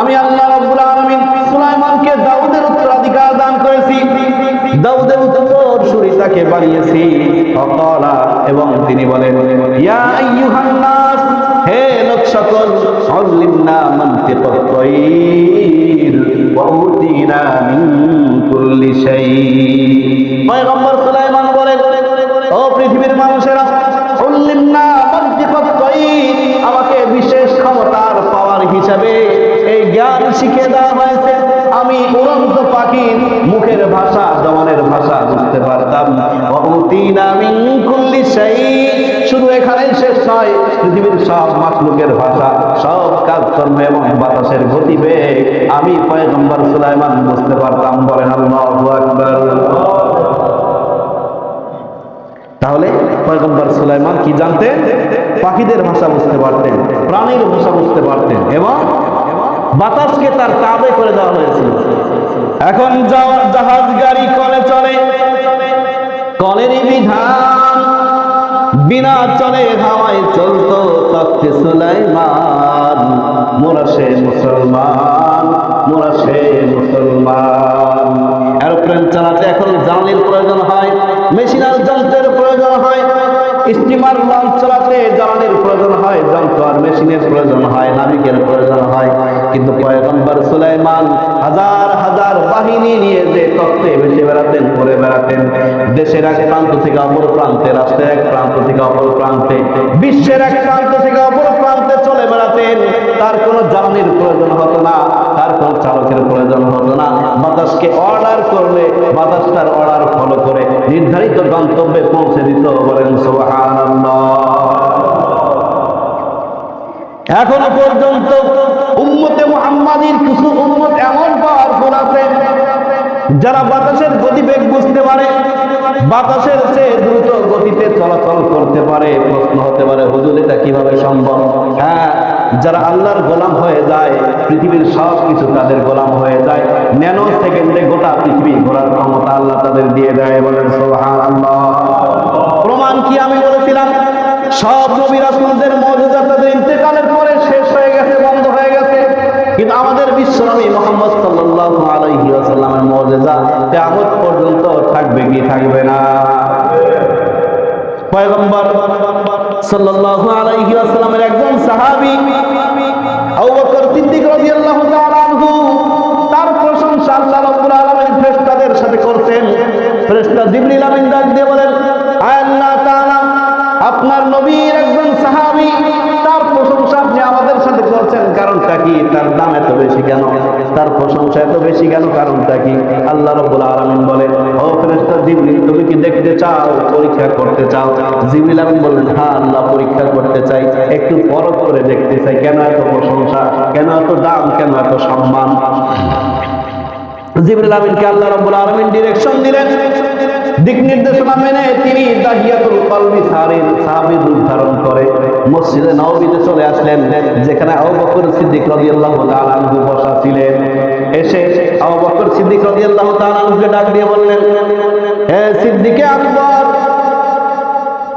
আমি আল্লাহ রাব্বুল আলামিন সুলাইমানকে দাউদের উত্তরাধিকার দান করেছি। দাউদের উত্তর তাকে বানিয়েছি অকালা এবং তিনি বলেন, ইয়া আইয়ুহান নাস হে লোক সকল আল্লিমনা মানতিকাত তায়র ওয়া উতিনা মিন কুল্লি শাই পয়গম্বর সুলাইমান বলেন, ও পৃথিবীর মানুষেরা উল্লিমনা মানতিকাত তায়র আমাকে বিশেষ ক্ষমতার পাওয়ার হিসাবে এই জ্ঞান শিখে দেওয়া হয়েছে আমি উড়ন্ত পাখির মুখের ভাষা জমানের ভাষা বুঝতে পারতাম শুধু এখানেই শেষ নয়, পৃথিবীর সব ভাষা, সব কাজকর্ম এবং বাতাসের আমি পয়গম্বর সুলাইমান, বুঝতে পারতাম, বলেন তাহলে পয়গম্বর সুলাইমান কি জানতেন? পাখিদের ভাষা বুঝতে পারতেন, প্রাণীর ভাষা বুঝতে পারতেন এবং বাতাসকে তার তাবে করে দেওয়া হয়েছিল। এখন জাহাজ গাড়ি করে চলে কলেরই বিধান, বিনা চলে হাওয়ায় চলতো তখতে সুলাইমান। মোরা মুসলমান, মোরা সে মুসলমান। এরোপ্লেন চালাতে এখন জ্বালানির প্রয়োজন হয় মেশিনাল যন্ত্রের প্রয়োজন হয়। স্টিমার লঞ্চ চালাতে জ্বালানির প্রয়োজন হয় যন্ত্র আর মেশিনের প্রয়োজন হয়, নাবিকের প্রয়োজন হয়। কিন্তু পয়গম্বর সুলাইমান হাজার হাজার বাহিনী নিয়ে যে তত্ত্বে ভেসে বেড়াতেন ঘুরে বেড়াতেন, দেশের এক প্রান্ত থেকে অপর প্রান্তে, রাষ্ট্রের এক প্রান্ত থেকে অপর প্রান্তে, বিশ্বের এক প্রান্ত থেকে অপর প্রান্তে চলে বেড়াতেন। তার কোনো জ্বালানির প্রয়োজন হতো না, তার কোনো চালকের প্রয়োজন হতো না। বাতাসকে অর্ডার করলে বাতাস তার অর্ডার ফলো করে নির্ধারিত গন্তব্যে পৌঁছে দিত বলেন সুবহানাল্লাহ। এখনও পর্যন্ত উম্মতে মুহাম্মাদির কিছু উম্মত এমন পাওয়ারফুল আছে, যারা বাতাসের গতিবেগ বুঝতে পারে, বাতাসের চেয়ে দ্রুত গতিতে চলাচল করতে পারে? প্রশ্ন হতে পারে, হুজুর, এটা কীভাবে সম্ভব? হ্যাঁ যারা আল্লাহর গোলাম হয়ে যায়, পৃথিবীর সব কিছু তাদের গোলাম হয়ে যায়। ন্যানো সেকেন্ডে গোটা পৃথিবী ঘোরার ক্ষমতা আল্লাহ তাদের দিয়ে দেয়, বলেন প্রমাণ কি আমি বলেছিলাম? সব নবী রাসূলদের মর্যাদা তাদের ইন্তেকালের পরে শেষ হয়ে গেছে বন্ধ হয়ে গেছে কিন্তু আমাদের বিশ্বনবী মোহাম্মদ সাল্লাল্লাহু আলাইহি ওয়াসাল্লামের মর্যাদা কিয়ামত পর্যন্ত থাকবে কি থাকবে না? পয়গম্বর সাল্লাল্লাহু আলাইহি ওয়াসাল্লামের একজন সাহাবী আবু বকর সিদ্দিক রাদিয়াল্লাহু তাআলা আনহু তার প্রশংসা আল্লাহ রাব্বুল আলামিন ফেরেশতাদের সাথে করতেন। ফেরেশতা জিবরিল আমিন ডাক দিয়ে বলেন আল্লাহ তাআলা, আপনার নবীর একজন সাহাবী তার প্রশংসা আপনি আমাদের সাথে করছেন, কারণটা কি? তার দাম এত বেশি কেন? তার প্রশংসা এত বেশি কেন? কারণটা কি? আল্লাহ রব্বুল আলমিন বলে ও ফেরেস্তা জিবলিন তুমি কি দেখতে চাও? পরীক্ষা করতে চাও? জিবলিল আলম বললেন হ্যাঁ আল্লাহ পরীক্ষা করতে চাই। একটু পরখ করে দেখতে চাই, কেন এত প্রশংসা? কেন এত দাম? কেন এত সম্মান? জিবরিল আমিনকে আল্লাহ রব্বুল আলমিন ডিরেকশন দিলেন। দিক নির্দেশনা মেনে তিনি দাহিয়াতুল কলবি সারির সাহাবীর রূপ ধারণ করে মসজিদে নববীতে চলে আসলেন, যেখানে আবু বকর সিদ্দিক রাদিয়াল্লাহু তাআলা আনহু বসা ছিলেন। এসে আবু বকর সিদ্দিক রাদিয়াল্লাহু তাআলা আনহুকে ডাক দিয়ে বললেন, হে সিদ্দিকে আকবর,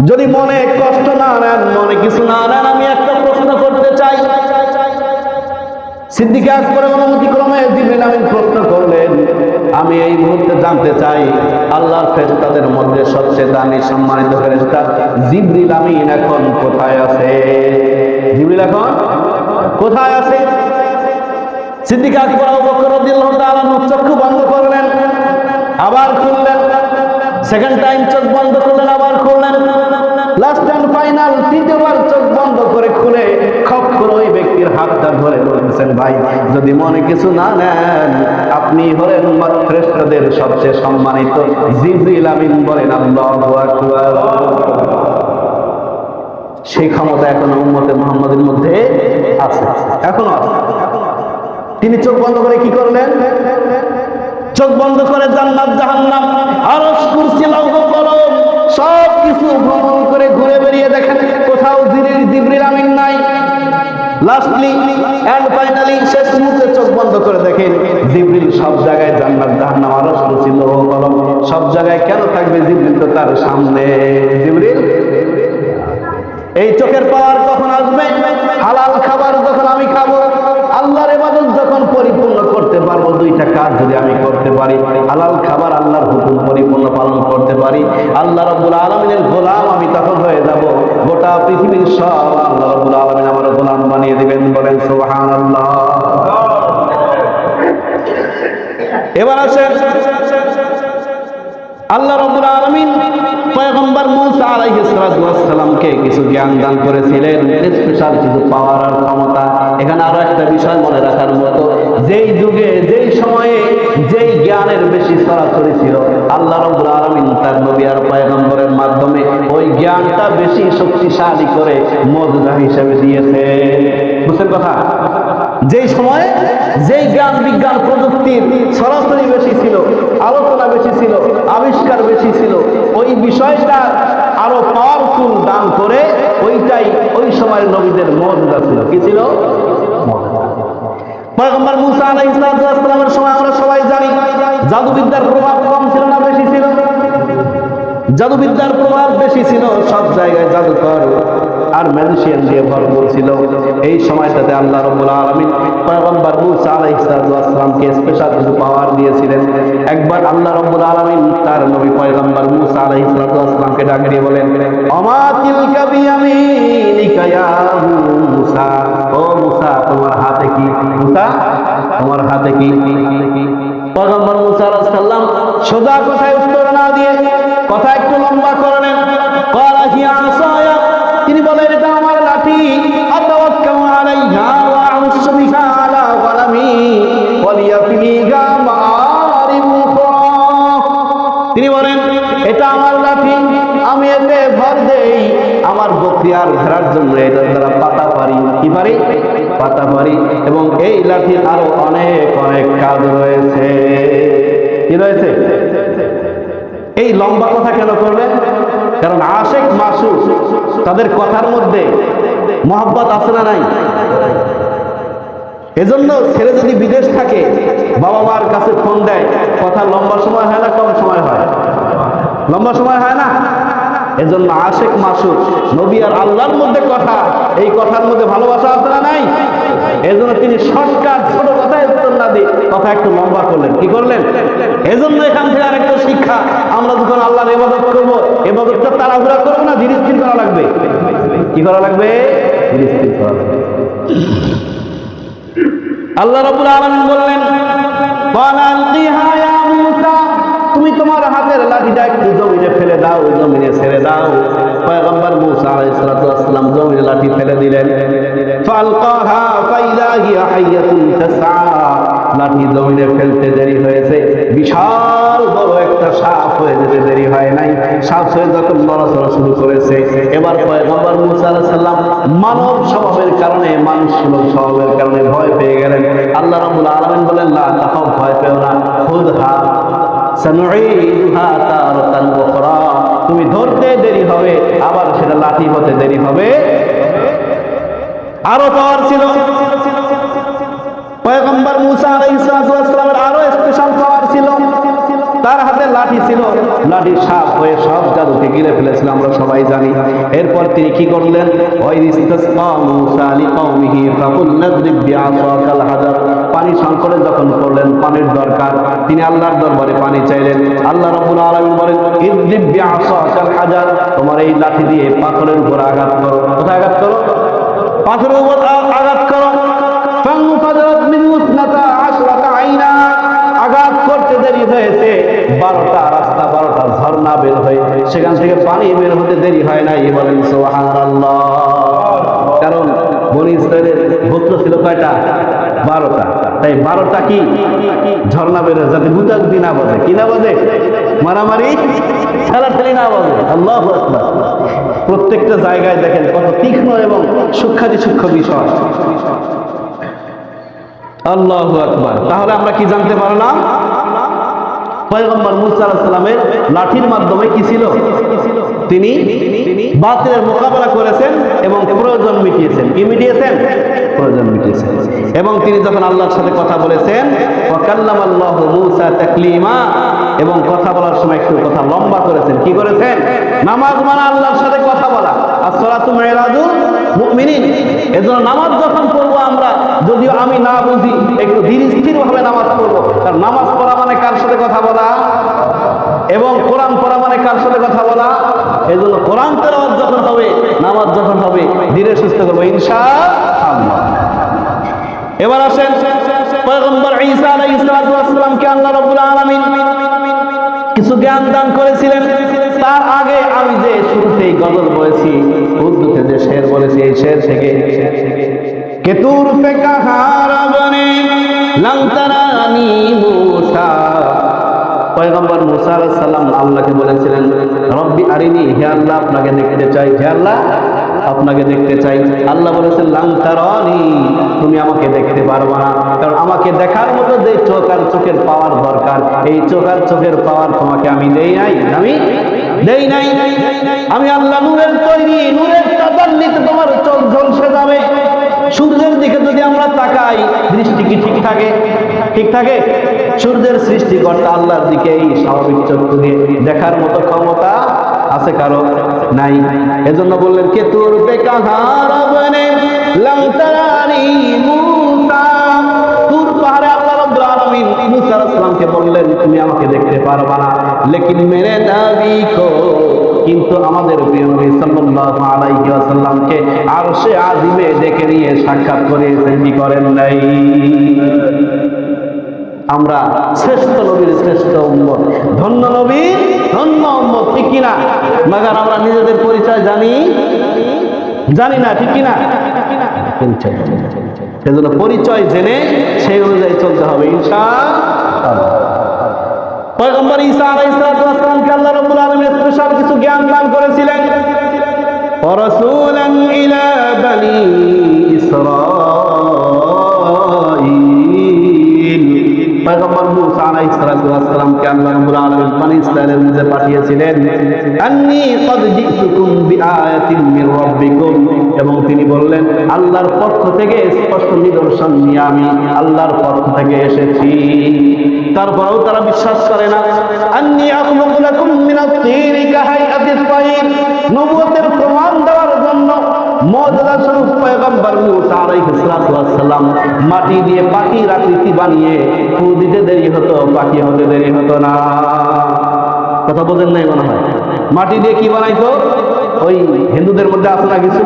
যদি মনে কষ্ট না নেন, মনে কিছু না নেন, আমি একটা প্রশ্ন করতে চাই। সিদ্দিকে আকবর অনুমতি ক্রমে জিবরিল আমিন প্রশ্ন করলেন, আমি এই মুহূর্তে জানতে চাই, আল্লাহর ফেরেশতাদের মধ্যে সবচেয়ে দামি সম্মানিত ফেরেশতা জিবরিল আমিন এখন কোথায় আছে? জিবরিল এখন কোথায় আছে? সিদ্দিক আকবর বকর রাদিয়াল্লাহু তাআলা চক্ষু বন্ধ করলেন, আবার খুললেন। সেকেন্ড টাইম চোখ বন্ধ করলেন, আবার খুললেন। লাস্ট এন্ড ফাইনাল তৃতীয়বার চোখ বন্ধ করে খুলে ব্যক্তির হাতটা ধরে বলতেছেন, ভাই, যদি মনে কিছু না নেন, আপনি হলেন শ্রেষ্ঠদের সবচেয়ে সম্মানিত। জিবরিল আমিন বলেন, আল্লাহু সেই ক্ষমতা এখনও উম্মতে মুহাম্মাদের মধ্যে আছে, এখনও আছে। তিনি চোখ বন্ধ করে কি করলেন? চোখ বন্ধ করে জান্নাত, জাহান্নাম, আরশ, কুরসি, লৌহ, কলম সব কিছু ভ্রমণ করে ঘুরে বেরিয়ে দেখেন, কোথাও জিবরিল আমিন নাই। লাস্টলি এন্ড ফাইনালি শেষ মুহূর্তে চোখ বন্ধ করে দেখেন জিবরিল সব জায়গায় জান্নাত, জাহান্নাম কুরসি লৌহ কলম। সব জায়গায় কেন থাকবে জিবরিল তো তার সামনে? জিবরিল? এই চোখের পাওয়ার কখন আসবে, হালাল খাবার যখন আমি খাব, আল্লাহর ইবাদত যখন পরিপূর্ণ করতে পারব, দুইটা কাজ যদি আমি করতে পারি হালাল খাবার আল্লাহর হুকুম পরিপূর্ণ পালন করতে পারি। আল্লাহ রব্বুল আলমিনের গোলাম, আমি তখন হয়ে যাব। গোটা পৃথিবীর সব আল্লাহ রব্বুল আলমিন আমার গোলাম বানিয়ে দেবেন, বলেন সোহান আল্লাহ এবার আসেন। আল্লাহ রব্বুল আলামিন পয়গম্বর মূসা আলাইহিস সালামকে কিছু জ্ঞান দান করেছিলেন। স্পেশাল কিছু পাওয়ার আর ক্ষমতা। এখানে আরও একটা বিষয় মনে রাখার মতো, যেই যুগে, যেই সময়ে যেই জ্ঞানের বেশি সরাসরি ছিল, আল্লাহ রব্বুল আলামিন তার নবী আর পয়গম্বরের মাধ্যমে ওই জ্ঞানটা বেশি শক্তিশালী করে মজদা হিসেবে দিয়েছে। বুঝছেন কথা? যেই সময়ে যেই জ্ঞান বিজ্ঞান প্রযুক্তির সরাসরি বেশি ছিল, আলোচনা বেশি ছিল, আবিষ্কার বেশি ছিল। ওই বিষয়টা আরও পাওয়ারফুল দান করে ওইটাই ওই সময়ের নবীদের মর্যাদা ছিল। কি ছিল? জাদুবিদ্যার প্রভাব বেশি ছিল? জাদুবিদ্যার প্রভাব বেশি ছিল, সব জায়গায় জাদুকর আর ম্যাজিশিয়ান দিয়ে ভরপুর ছিল। এই সময়টাতে আল্লাহ রব্বুল আলামিন পয়গম্বর মুসা আলাইহিস সালামকে স্পেশাল কিছু পাওয়ার দিয়েছিলেন। একবার আল্লাহ রব্বুল আলামিন তার নবী পয়গম্বর মুসা আলাইহিস সালামকে ডাক দিয়ে বলেন আমা তিলকা বিয়ামিনিকা ইয়া মুসা? ও মুসা, তোমার হাতে কি? মুসা, তোমার হাতে কি? পয়গম্বর মুসা আলাইহিস সালাম সোজা কথায় উত্তর না দিয়ে কথা একটু লম্বা করলেন ক্বালা হিয়া আসায়া তিনি বলেন, এটা আমার লাঠি। তিনি বলেন, এটা আমার লাঠি। আমি এতে ভর দেই। আমার বকরিয়ার ঘেরার জন্য এটা দ্বারা পাতা পারি। কি পারি? পাতা পারি। এবং এই লাঠির আরও অনেক অনেক কাজ রয়েছে। কি রয়েছে? এই লম্বা কথা কেন করলেন? কারণ আশেক মাসু তাদের কথার মধ্যে মহাব্বত আছে না নাই? এজন্য ছেলে যদি বিদেশ থাকে, বাবা মার কাছে ফোন দেয়, কথা লম্বা সময় হয় না, কম সময় হয়? লম্বা সময় হয় না? এজন্য আশেক মাসুক নবী আর আল্লাহর মধ্যে কথা, এই কথার মধ্যে ভালোবাসা আছে না নাই? এজন্য তিনি শর্টকাট ছোট কথায় না কথা একটু লম্বা করলেন। কি করলেন? এজন্য এখান থেকে আরেকটা শিক্ষা। আমরা যখন আল্লাহর ইবাদত করব ইবাদতটা তাড়াহুড়া না ধীরে স্থির করা লাগবে। কি করা লাগবে? ধীরে স্থির করা লাগবে। আল্লাহ বললেন তুমি তোমার হাতের লাঠিটা একটু জমিনে ফেলে দাও, জমিনে ছেড়ে দাও। পয়গম্বর মূসা আলাইহিস সালাতু ওয়াসসালাম জমিনে লাঠি ফেলে দিলেন। ফালকাহা ফাইদা হিয়া হাইয়াতুন তাসআ। লাঠি জমিনে ফেলতে দেরি হয়েছে। বিশাল বড় একটা সাপ হয়ে যেতে দেরি হয় নাই। সাপ হয়ে যখন নড়াচড়া শুরু করেছে, এবার পয়গম্বর মুসা আলাইহিস সালাম মানব স্বভাবের কারণে, মানুষ সুলভ স্বভাবের কারণে ভয় পেয়ে গেলেন। আল্লাহ রাব্বুল আলামিন বলেন লা তাখাফ ভয় পেও না। খুদহা সানুঈদুহা তারাতান উখরা। তুমি ধরতে দেরি হবে, আবার সেটা লাঠি হতে দেরি হবে। আরও পাওয়ার ছিল। পয়গম্বর মুসা আলাইহিস সালামের আরও স্পেশাল পাওয়ার ছিল। তার হাতে লাঠি ছিল। লাঠি সাপ হয়ে সব জাদুকে গিরে ফেলেছিল, আমরা সবাই জানি। এরপর তিনি কি করলেন? পানি সংকটে যখন করলেন পানির দরকার। তিনি আল্লাহর দরবারে পানি চাইলেন। আল্লাহ রাব্বুল আলামিন বলেন হাজার, তোমার এই লাঠি দিয়ে পাথরের উপর আঘাত করো। কোথায় আঘাত করো? পাথরের উপর আঘাত করো। রাস্তা বারোটা ঝর্ণা বের হয়ে সেখান থেকে পানি বের হতে দেরি হয় নাই। বলেন, সুবহানাল্লাহ। কারণ বনি গোত্র ছিল কয়টা? বারোটা। তাই বারোটা কি? ঝর্ণা বের হয়, যাতে গুতাগুতি না বাজে। কি না বাজে? মারামারি? ঠেলাঠেলি না বাজে। আল্লাহ প্রত্যেকটা জায়গায় দেখেন কত তীক্ষ্ণ এবং সূক্ষ্মাতি সূক্ষ্ম বিষয়। আল্লাহ আকবার। তাহলে আমরা কি জানতে পারলাম? পয়গম্বর মুসা সালামের লাঠির মাধ্যমে কি ছিল? তিনি বাতিলের মোকাবেলা করেছেন এবং প্রয়োজন মিটিয়েছেন। কি মিটিয়েছেন? প্রয়োজন মিটিয়েছেন। এবং তিনি যখন আল্লাহর সাথে কথা বলেছেন এবং কথা বলার সময় একটু কথা লম্বা করেছেন, কি করেছেন? নামাজ মানা আল্লাহর সাথে কথা বলা। আর সলাতু মেরাজুল মুমিনিন। এজন্য নামাজ যখন পড়ব আমরা, যদিও আমি না বুঝি, একটু ধীর স্থির ভাবে নামাজ পড়ব। কারণ নামাজ পড়া মানে কার সাথে কথা বলা? এবং কোরআন পড়া মানে কার সাথে কথা বলা? এই জন্য কোরআন তেলাওয়াত যখন হবে, নামাজ যখন হবে, ধীরে সুস্থ করব ইনশা এবার আসেন, পয়গম্বর ঈসা আলাইহিস সালামকে আল্লাহ রাব্বুল আলামিন কিছু জ্ঞান দান করেছিলেন। তার আগে আমি যে শুরুতেই গজল বলেছি শের বলেছি এই শের থেকে। কেতুর পে কাহারা বনে? মুসা পয়গম্বর মুসা আলাইহিস সালাম আল্লাহকে বলেছিলেন রব্বি আরিনি হে আল্লাহ আপনাকে দেখতে চাই। হে আল্লাহ আপনাকে দেখতে চাই। আল্লাহ বলেছেন লাংতারনি তুমি আমাকে দেখতে পারবা না। কারণ আমাকে দেখার মতো যে চোখ আর চোখের পাওয়ার দরকার এই চোখ আর চোখের পাওয়ার তোমাকে আমি দেই নাই। আমি দেই নাই। আমি আল্লাহ নূরের তৈরি নূরের তাদান্নিতে তোমার চোখ ঝলসে যাবে সূর্যের দিকে যদি আমরা তাকাই দৃষ্টি কি ঠিক থাকে? ঠিক থাকে? সূর্যের সৃষ্টিকর্তা আল্লাহর দিকে এই স্বাভাবিক চক্ষু দিয়ে দেখার মতো ক্ষমতা আছে কারও নাই। এজন্য বললেন, কে তোর বললেন, তুমি আমাকে দেখতে পারবা না। লেকিন মেরে দাবি কো কিন্তু আমাদের প্রিয় নবী সাল্লাল্লাহু আজিমে ডেকে নিয়ে সাক্ষাৎ করিয়েছেন কি করেন নাই। আমরা শ্রেষ্ঠ নবীর শ্রেষ্ঠ উম্মত। ধন্য নবী, ধন্য উম্মত, ঠিক কিনা? মাগার আমরা নিজেদের পরিচয় জানি? জানি না, ঠিক কিনা। সেজন্য পরিচয় জেনে সেই অনুযায়ী চলতে হবে ইনশা পয়গম্বর ঈসা আলাইহিস ওয়াস আল্লাহ কিছু জ্ঞান দান করেছিলেন ورسولا إلى بني إسرائيل পয়গম্বর মুসা আলাইহিস সালাতু ওয়াস সালামকে আল্লাহ রাব্বুল আলামিন বনি ইসরাইলের মধ্যে পাঠিয়েছিলেন আন্নী কদ জিতুকুম বিআয়াতিন মির রাব্বিকুম এবং তিনি বললেন আল্লাহর পক্ষ থেকে স্পষ্ট নিদর্শন নিয়ে আমি আল্লাহর পক্ষ থেকে এসেছি তারপরেও তারা বিশ্বাস করে না আন্নী আখলুকু নবুয়তের প্রমাণ দেওয়ার জন্য স্বরূপ পয়গম্বর মুসা মাটি দিয়ে পাখির আকৃতি বানিয়ে ফু দিতে দেরি হতো, পাখি হতে দেরি হতো না। কথা বলেন নাই মনে হয়? মাটি দিয়ে কি বানাইতো? ওই হিন্দুদের মধ্যে আছে না কিছু?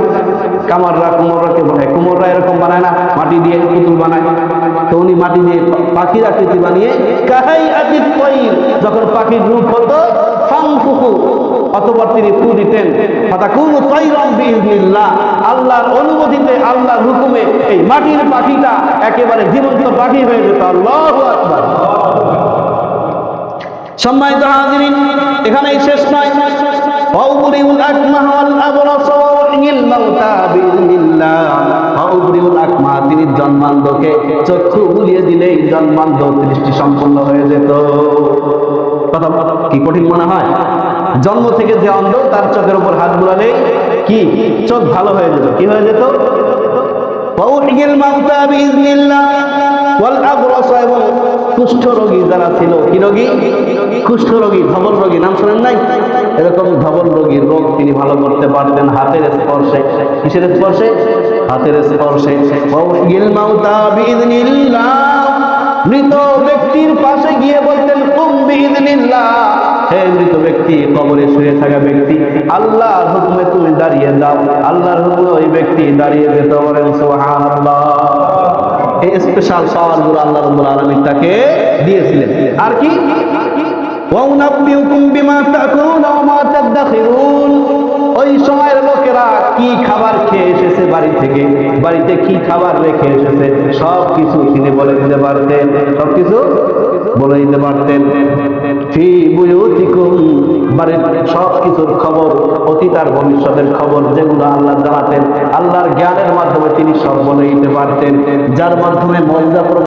কামাররা কুমোররা কে বানায়। কুমোররা এরকম বানায় না, মাটি দিয়ে পুতুল বানায়। তো উনি মাটি দিয়ে পাখির আকৃতি বানিয়ে কাহাই আতিত যখন পাখির রূপ হতো ফাংফুকু অতপর তিনি ফু দিতেন। আল্লাহর অনুমতিতে, আল্লাহর হুকুমে এই মাটির পাখিটা একেবারে জীবন্ত পাখি হয়ে যেত। আল্লাহু সম্মানিত হাজিরিন, এখানেই শেষ নয়। তিনি জন্মান্ধকে চক্ষু বুলিয়ে জন্মান্ধ দৃষ্টি সম্পন্ন হয়ে যেত। কথা কি কঠিন মনে হয়? জন্ম থেকে যে অন্ধ, তার চোখের উপর হাত বুলালেই কি? চোখ ভালো হয়ে যেত। কি হয়ে যেত? মাউতা الموتى কুষ্ঠরোগী যারা ছিল, কি রোগী? কুষ্ঠরোগী, ধবল রোগী, নাম শোনেন নাই? এরকম ধবল রোগীর রোগ তিনি ভালো করতে পারতেন হাতের স্পর্শে। কিসের স্পর্শে? হাতের স্পর্শে। মৃত ব্যক্তির পাশে গিয়ে বলতেন হে মৃত ব্যক্তি, কবরে শুয়ে থাকা ব্যক্তি, আল্লাহর হুকুমে তুমি দাঁড়িয়ে যাও। আল্লাহর হুকুমে ওই ব্যক্তি দাঁড়িয়ে যেতে পারেন সোহান আল্লাহ এই স্পেশাল পাওয়ারগুলো আল্লাহ রব্বুল আলামিন তাকে দিয়েছিলেন। আর কি? ওয়াউনাব্বিউকুম বিমা তাকুলুনা ওই সময়ের লোকেরা কি খাবার খেয়ে এসেছে বাড়ি থেকে? বাড়িতে কি খাবার রেখে এসেছে? সব কিছু তিনি বলে দিতে পারতেন। সব কিছু বলে দিতে পারতেন। ফি বুয়ুতিকুম বাড়ির সব কিছুর খবর অতীত আর ভবিষ্যতের খবর যেগুলো আল্লাহ জানাতেন, আল্লাহর জ্ঞানের মাধ্যমে তিনি সব বলে দিতে পারতেন। যার মাধ্যমে মজা